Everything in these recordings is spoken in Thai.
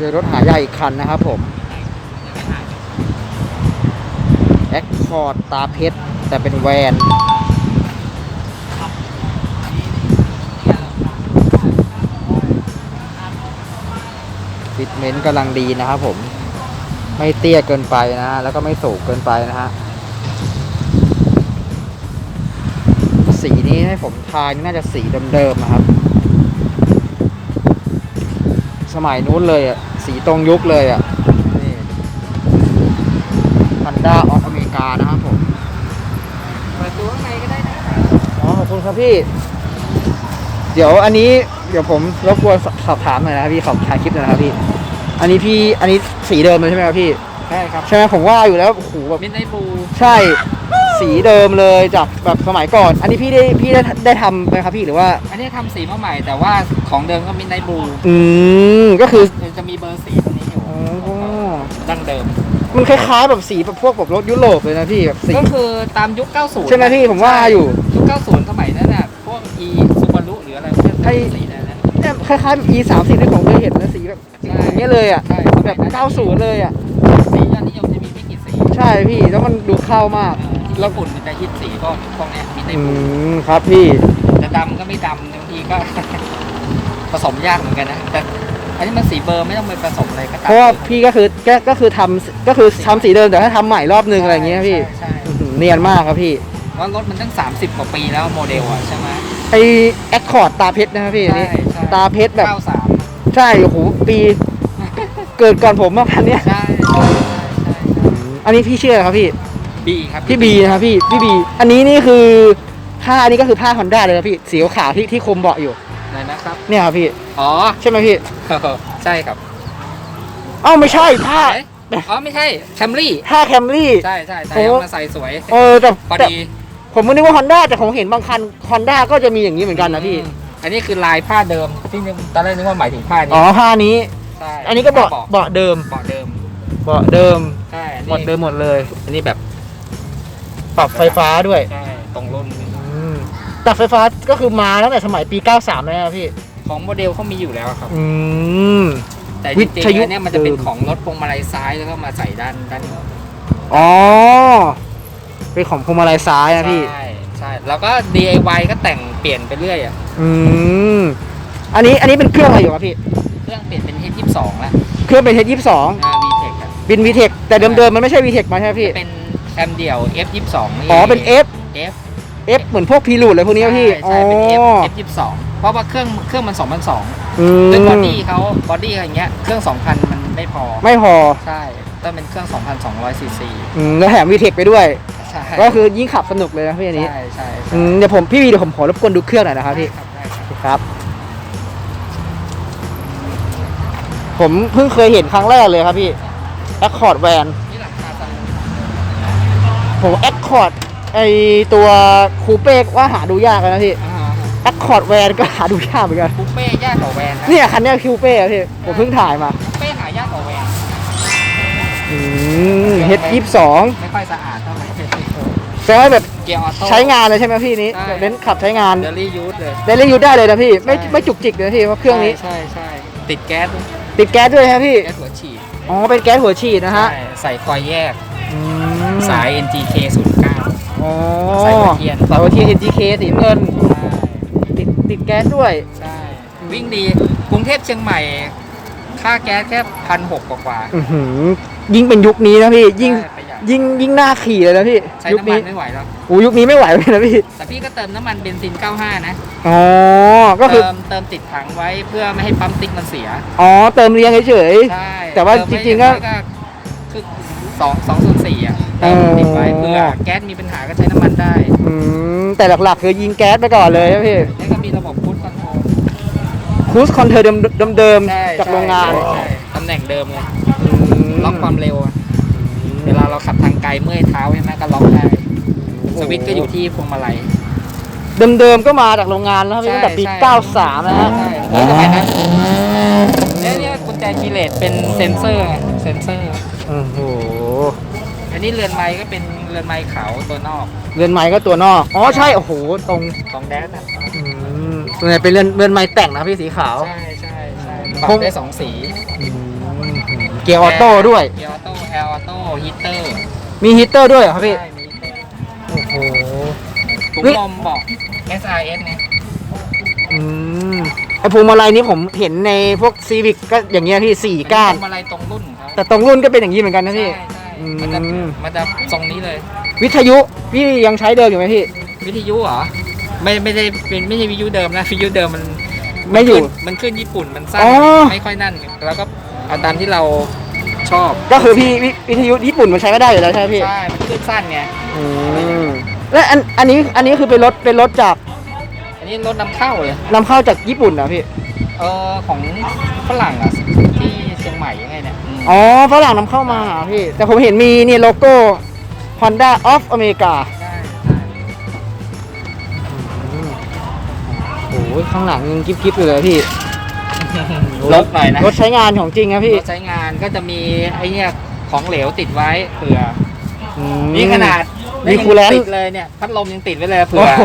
เจอรถหายาอีกคันนะครับผมแอคคอร์ดตาเพชร แต่เป็นแวนฟิตเมนต์กำลังดีนะครับผม ไม่เตี้ยเกินไปนะฮะ แล้วก็ไม่สูงเกินไปนะฮะ สีนี้ให้ผมทายน่าจะสีเดิมๆนะครับ สมัยนู้นเลยอะ สีตรงยุคเลยอะนี่ฮันด้าออสอเมริกานะครับผมเปิดตัวข้างในก็ได้นะอ๋อขอบคุณครับพี่ เดี๋ยวอันนี้เดี๋ยวผมรบกวนสสอบถามหน่อยนะครับพี่ขอถ่ายคลิปหน่อยนะครับพี่ อันนี้พี่อันนี้สีเดิมเลยใช่ไหมครับพี่ ใช่ครับ ใช่ไหมผมว่าอยู่แล้วโอ้โหแบบมินไนบูใช่สีเดิมเลยจากแบบสมัยก่อน อันนี้พี่ได้พี่ได้ได้ทำไหมครับพี่หรือว่า อันนี้ทำสีมาใหม่ แต่ว่าของเดิมก็มินไนบูอืมก็คือจะมีเบอร์สีตรงนี้อยู่อ๋อดั้งเดิม มันคล้ายๆแบบสีแบบพวกแบบรถยุโรปเลยนะพี่แบบสีก็คือตามยุค 90 ใช่ไหมพี่ผมว่าอยู่ยุค 90 สมัยนั้นน่ะพวก e ซูบารุหรืออะไรพวกนี้ไอ้สีนั้นนะเนี่ยคล้ายๆแบบ e 3 0ที่ผมเคยเห็นนะสีแบบใช่อย่างเงี้ยเลยอะใช่แบบ 90 เลยอะ พี่แล้วมันดูเข้ามากที่ญี่ปุ่นมันจะฮิตสีพวกพวกเนี้ยมินไนอืบูมครับพี่จะดำก็ไม่ดำบางทีก็ ผสมยากเหมือนกันนะแต่อันนี้มันสีเบอร์ไม่ต้องไปผสมอะไรก็ตามเพราะว่าพี่ก็คือก็ก็คือทำก็คือทำสีเดิมแต่ถ้าทำใหม่รอบนึงอะไรอย่างเงี้ยพี่ใช่อื้อหือเนียนมากครับพี่ว่ารถมันตั้ง 30 กว่าปีแล้วโมเดลอะใช่ไหม ไอแอคคอร์ดตาเพชรนะครับพี่อันนี้ใช่ใช่ ตาเพชรแบบ93ใช่โอ้โหปี เกิดก่อนผมมากคันเนี้ยใช่ใช่ใช่ใช่ อันนี้พี่เชื่ออะไรครับพี่ บีครับพี่บีนะครับพี่พี่บี อันนี้นี่คือผ้าอันนี้ก็คือผ้าฮอนด้าเลยครับพี่สีขาวๆที่ที่คมเบาะอยู่ไหนนะครับ เนี่ยครับพี่อ๋อ ใช่ไหมพี่ใช่ครับเอ้าไม่ใช่ผ้าเอ๊ะอ๋อไม่ใช่แคมรี่ผ้าแคมรี่ ใช่ใช่ใช่โอ้ เอามาใส่สวยเออแต่พอแต่ดีผมไม่นึกว่าฮอนด้าแต่ผมเห็นบางคันฮอนด้าก็จะมีอย่างนี้เหมือนกันนะพี่อืมอันนี้คือลายผ้าเดิมที่นึกตอนแรกนึกว่าหมายถึงผ้านี้อ๋อผ้านี้ ใช่อันนี้ก็เบาะผ้เบาะเดิม เบาะเดิม เบาะเดิมใช่อันเบาะนี้เดิมหมดเลย อันนี้แบบปรับไฟฟ้าด้วยใช่ตรงรุ่นอืมตัดไฟฟ้าก็คือมาตั้งแต่สมัยปี 93แล้วนะพี่ ของโมเดลเขามีอยู่แล้วครับ อืม แต่วิจริงทๆยุแล้วเนี่ยมันจะเป็นเดิมของรถพวงมาลัยซ้ายแล้วก็มาใส่ด้านด้านนี้อ๋อเป็นของพวงมาลัยซ้ายนะพี่ ใช่ใช่แล้วก็ DIY ก็แต่งเปลี่ยนไปเรื่อยอะอืม อันนี้อันนี้เป็นเครื่องอะไรอยู่ครับพี่ เครื่องเปลี่ยนเป็น H22 แล้วเครื่องเป็น H22 อ่า VTEC อะ บิน VTEC แต่เดิมๆมันไม่ใช่ VTEC มาใช่ไหมพี่เป็นแคมเดี่ยว F22 นี่อ๋อเป็น F F F เหมือนพวกพีรูดอะไรพวกนี้ป่ะพี่ใช่ใช่เป็น F F22 เพราะว่าเครื่องเครื่องมัน2002อืมด้วยบอดี้เขาบอดี้อย่างเงี้ยเครื่อง 2,000 มันไม่พอ ไม่พอใช่ต้องเป็นเครื่อง 2,200ซีซีอืมแล้วแถม VTEC ไปด้วยใช่ก็คือยิ่งขับสนุกเลยนะพี่อันนี้ใช่ใช่อืมเดี๋ยวผมพี่วีเดี๋ยวผมขอรบกวนดูเครื่องหน่อยนะครับพี่ครับได้ครับครับผมเพิ่งเคยเห็นครั้งแรกเลยครับพี่ Accord Van นี่หลังคาซันผมแอคคอร์ดไอตัวคูเป้ว่าหาดูยากเลยนะพี่อ่าแอคคอร์ดแวนก็หาดูยากเหมือนกันคูเป้ยากกว่าแวนนะเนี่ยคันเนี้คูเป้อะพี่ผมเพิ่งถ่ายมาคูเป้หายากกว่าแวนอืมเฮดยี่สองไม่ค่อยสะอาดเท่าไหร่แสดงว่าแบบเกียร์ออโต้ใช้งานเลยใช่ไหมพี่นี้ใช่เน้นขับใช้งานเดลี่ยูสเลยได้เล่นยูได้เลยนะพี่ไม่ใช่ไม่จุกจิกเลยนะพี่เพราะเครื่องนี้ใช่ใช่ใช่ติดแก๊สด้วยติดแก๊สด้วยครับพี่แก๊สหัวฉีด อ๋อ เป็นแก๊สหัวฉีดนะฮะ ใช่ใส่คอยแยกอืมสาย NGK 09 อ๋อสายหัวเทียน สายหัวเทียน NGK สีเงิน ติดติดแก๊สด้วย ใช่ วิ่งดี กรุงเทพเชียงใหม่ ค่าแก๊สแค่พันหกกว่า อือหือยิ่งเป็นยุคนี้นะพี่ๆยิ่ง ใช่ประห ยัดยิ่งยิ่งน่าขี่เลยนะพี่ใช้ยุคน้ำมันี้นไม่ไหวแล้วโอ้ยุคนี้ไม่ไหวเลยนะพี่แต่พี่ก็เติมน้ำมันเบนซิน 95 นะ อ๋อก็คือเติมเติมติดถังไว้เพื่อไม่ให้ปั๊มติ๊กมันเสียอ๋อเติมเลี้ยงเฉย ใช่แต่ว่าเติมไจริงๆก็อย่าน้อยคือสองสองส่วนสี่อะเติมติดไว้อ๋อเพื่อแก๊สมีปัญหาก็ใช้น้ำมันได้ๆอืมแต่หลักๆ คือยิงแก๊สไปก่อนเลยนะพี่แล้วก็มีระบบพุทคอนโทรลคูสคอนเทอร์เดิมใช่ๆจากโรงงานใช่ใช่ตำแหน่งเดิมเลยอืมล็อกความเร็วอะ เวลาเราขับทางไกลเมื่อยเท้าใช่ไหมก็ล็อกได้ สวิตช์ก็อยู่ที่พวงมาลัย เดิมๆก็มาจากโรงงานแล้วครับพี่ตั้งแต่ปี ใช่ 93 นะฮะ ใช่แล้วสมัยนั้นเนี่ยเนี่ยกุญแจคีย์เลสเป็นเซนเซอร์ไงเซนเซอร์ โอ้โห อันนี้เรือนไม้ก็เป็นเรือนไม้ขาวตัวนอกเรือนไม้ก็ตัวนอก อ๋อใช่ โอ้โห ตรงของแดนอะอืมส่วนใหญ่เป็นเรือนเรือนไม้แต่งนะพี่สีขาว ใช่ใช่ใช่ปรัคบงได้สองสีอืมเกียร์ออโต้ด้วย เกียร์ออโต้ แอร์ออโต้ฮีเตอร์มีฮีตเตอร์ด้วยเหรอครับพี่ ใช่มีฮีเตอร์โอ้โห ถุงเฮ้ย ลมบอก SRS เนี่ยอืมไอพวงมาลัยนี้ผมเห็นในพวกซีวิกก็อย่างเงี้ยพี่สี่ก้าน เป็นพวงมาลัยตรงรุ่นของเขาแต่ตรงรุ่นก็เป็นอย่างนี้เหมือนกันนะใช่พี่ ใช่อืม มันจะมันจะทรงนี้เลย วิทยุพี่ยังใช้เดิมอยู่ไหมพี่ วิทยุเหรอ ไม่ไม่ได้เป็นไม่ใช่วิทยุเดิมนะวิทยุเดิมมันไม่อยู่ขึ้นมันขึ้นญี่ปุ่นมันสั้นอ๋อ ไม่ค่อยนั่น แล้วก็เอาตามที่เรา ชอบก็คือพี่วิวิทยุญี่ปุ่นมันใช้ไม่ได้อยู่แล้วใช่ไหมพี่ใช่ มันขึ้นสั้นไง อืมและอันอันนี้อันนี้คือเป็นรถเป็นรถจากอันนี้รถนำเข้าเลย นำเข้าจากญี่ปุ่นนะพี่เออของฝรั่งอะที่เชียงใหม่ยังไงเนี่ยมอ๋อฝรั่งนำเข้ามาหาพี่ แต่ผมเห็นมีเนี่ยโลโก้ Honda of America ใช่ใช่โอ้ยข้างหลังยังกิ๊บกิ๊บอยู่เลยพี่ ลดหน่อยนะรถใช้งานของจริงครับพี่รถใช้งานก็จะมีไอเนี่ยของเหลวติดไว้เผื่ออืมนี่ขนาดมีคูลแลนต์ติดเลยเนี่ยพัดลมยังติดไว้เลยเผื่โอ้อโห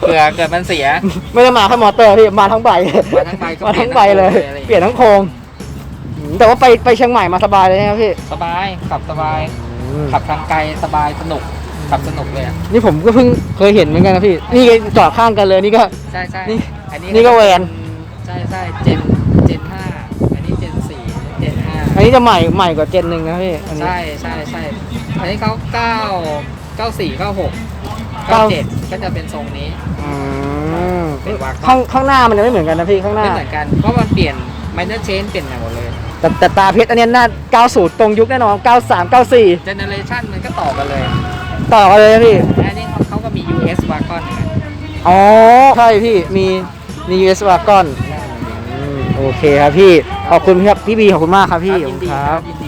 เผื่อเกิดมันเสีย ไม่ได้มาแค่มอเตอร์พี่มาทั้งใบมาทั้งใบก็มาทั้งใบเลย เปลี่ยนทั้งโครงเปลี่ยนทั้งโครงอืมแต่ว่าไปไปเชียงใหม่มาสบายเลยนะครับพี่สบายขับสบาย ขับทางไกลสบายสนุกขับสนุกเลยอะนี่ผมก็เพิ่งเคยเห็นเหมือนกันนะพี่ นี่จอดข้างกันเลยนี่ก็ใช่ใช่นี่อันนี้นี่ก็แวนใช่ใช่เจนเจนห้าอันนี้เจนสี่เจนห้าอันนี้จะใหม่ใหม่กว่าเจนหนึ่งนะพี่อันนี้ ใช่ใช่ใช่อันนี้เขาเก้าเก้าสี่เก้าหกเก้าเก้าเจ็ดก็จะเป็นทรงนี้ อืมเป็นวากข้างข้างหน้ามันจะไม่เหมือนกันนะพี่ข้างหน้าไม่เหมือนกันเพราะมันเปลี่ยน minor change เปลี่ยนใหม่หมดเลยแต่แต่ตาเพชรอันเนี้ยหน้า90 ตรงยุคแน่นอน 93 94 generation มันก็ต่อกันเลย ต่อกันเลยนะพี่อันนี้เขาก็มี US wagon นะอ๋อ ใช่พี่ มีมี US Wagon อืม โอเคครับพี่ ขอบคุณครับพี่บีขอบคุณมากครับพี่ขอบคคุรับณครับ